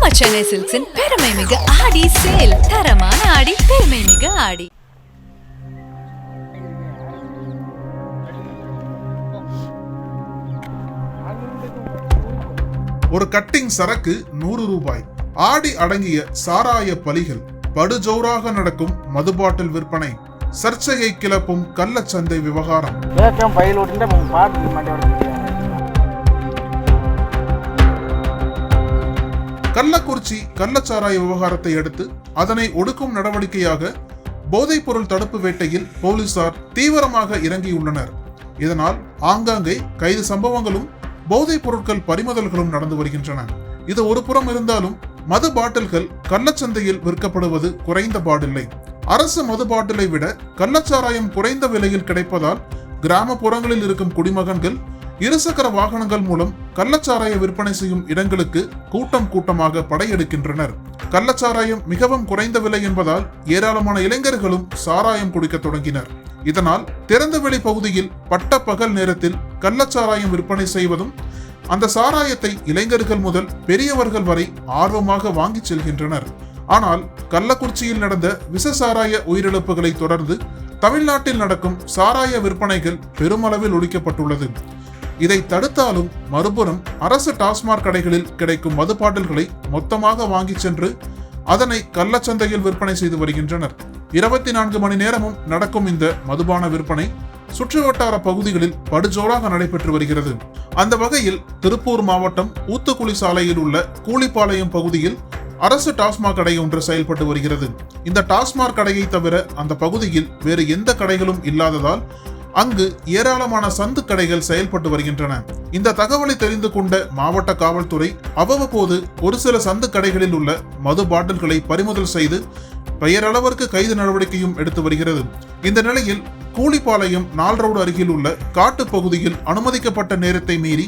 நம்ம சென்னை சில்க்ஸின் பெருமை மிகு ஆடி சேல் தரமான ஆடி பெருமை மிகு ஆடி. ஒரு கட்டிங் சரக்கு நூறு ரூபாய். ஆடி அடங்கிய சாராய பலிகள் படுஜோராக நடக்கும் மது பாட்டில் விற்பனை சர்ச்சையை கிளப்பும் கள்ளச்சந்தை விவகாரம். கள்ளக்குறிச்சி கள்ளச்சாராய விவகாரத்தை அடுத்து அதனை ஒடுக்கும் நடவடிக்கையாக போதைப்பொருள் தடுப்பு வேட்டையில் போலீசார் தீவிரமாக இறங்கியுள்ளனர். இதனால் ஆங்காங்கே கைது சம்பவங்களும் போதைப் பொருட்கள் பறிமுதல்களும் நடந்து வருகின்றன. இது ஒரு புறம் இருந்தாலும் மது பாட்டில்கள் கள்ளச்சந்தையில் விற்கப்படுவது குறைந்த பாடில்லை. அரசு மது பாட்டிலை விட கள்ளச்சாராயம் குறைந்த விலையில் கிடைப்பதால் கிராமப்புறங்களில் இருக்கும் குடிமகன்கள் இருசக்கர வாகனங்கள் மூலம் கள்ளச்சாராய விற்பனை செய்யும் இடங்களுக்கு கூட்டம் கூட்டமாக படையெடுக்கின்றனர். கள்ளச்சாராயம் மிகவும் குறைந்த விலை என்பதால் ஏராளமான இளைஞர்களும் சாராயம் குடிக்க தொடங்கினர். இதனால் திறந்தவெளி பகுதியில் பட்ட பகல் நேரத்தில் கள்ளச்சாராயம் விற்பனை செய்வதும் அந்த சாராயத்தை இளைஞர்கள் முதல் பெரியவர்கள் வரை ஆர்வமாக வாங்கிச் செல்கின்றனர். ஆனால் கள்ளக்குறிச்சியில் நடந்த விச சாராய உயிரிழப்புகளை தொடர்ந்து தமிழ்நாட்டில் நடக்கும் சாராய விற்பனைகள் பெருமளவில் ஒழிக்கப்பட்டுள்ளது. இதை தடுத்தாலும் மறுபுறம் அரசு டாஸ்மாக் கடைகளில் கிடைக்கும் மது பாட்டில்களை மொத்தமாக வாங்கி சென்று அதனை கள்ளச்சந்தையில் விற்பனை செய்து வருகின்றனர். இருபத்தி நான்கு மணி நேரமும் நடக்கும் இந்த மதுபான விற்பனை சுற்று வட்டார பகுதிகளில் படுஜோராக நடைபெற்று வருகிறது. அந்த வகையில் திருப்பூர் மாவட்டம் ஊத்துக்குளி சாலையில் உள்ள கூலிப்பாளையம் பகுதியில் அரசு டாஸ்மாக் கடை ஒன்று செயல்பட்டு வருகிறது. இந்த டாஸ்மாக் கடையை தவிர அந்த பகுதியில் வேறு எந்த கடைகளும் இல்லாததால் அங்கு ஏராளமான சந்து கடைகள் செயல்பட்டு வருகின்றன. இந்த தகவலை தெரிந்து கொண்ட மாவட்ட காவல்துறை அவ்வப்போது ஒரு சில சந்து கடைகளில் உள்ள மது பாட்டில்களை பறிமுதல் செய்து பெயரளவிற்கு கைது நடவடிக்கையும் எடுத்து வருகிறது. இந்த நிலையில் கூலிப்பாளையம் நால் ரோடு அருகில் உள்ள காட்டு பகுதியில் அனுமதிக்கப்பட்ட நேரத்தை மீறி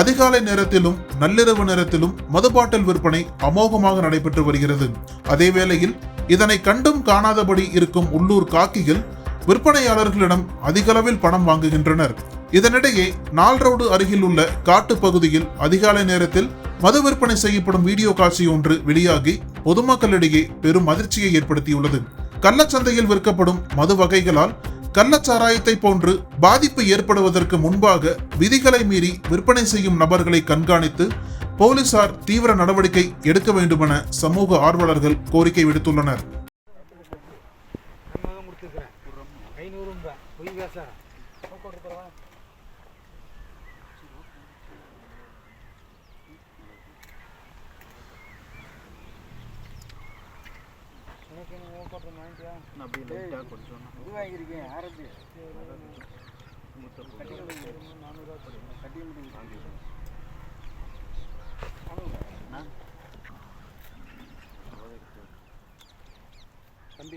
அதிகாலை நேரத்திலும் நள்ளிரவு நேரத்திலும் மது பாட்டில் விற்பனை அமோகமாக நடைபெற்று வருகிறது. அதே வேளையில் இதனை கண்டும் காணாதபடி இருக்கும் உள்ளூர் காக்கிகள் விற்பனையாளர்களிடம் அதிகளவில் பணம் வாங்குகின்றனர். இதனிடையே நால் ரோடு அருகில் உள்ள காட்டு பகுதியில் அதிகாலை நேரத்தில் மது விற்பனை செய்யப்படும் வீடியோ காட்சி ஒன்று வெளியாகி பொதுமக்களிடையே பெரும் அதிர்ச்சியை ஏற்படுத்தியுள்ளது. கள்ளச்சந்தையில் விற்கப்படும் மது வகைகளால் கள்ளச்சாராயத்தை போன்று பாதிப்பு ஏற்படுவதற்கு முன்பாக விதிகளை மீறி விற்பனை செய்யும் நபர்களை கண்காணித்து போலீசார் தீவிர நடவடிக்கை எடுக்க வேண்டுமென சமூக ஆர்வலர்கள் கோரிக்கை விடுத்துள்ளனர். ಐನೂರು ಹುಯ್ಗ ಸರ್ ಕಟ್ಟಿ வாங்கி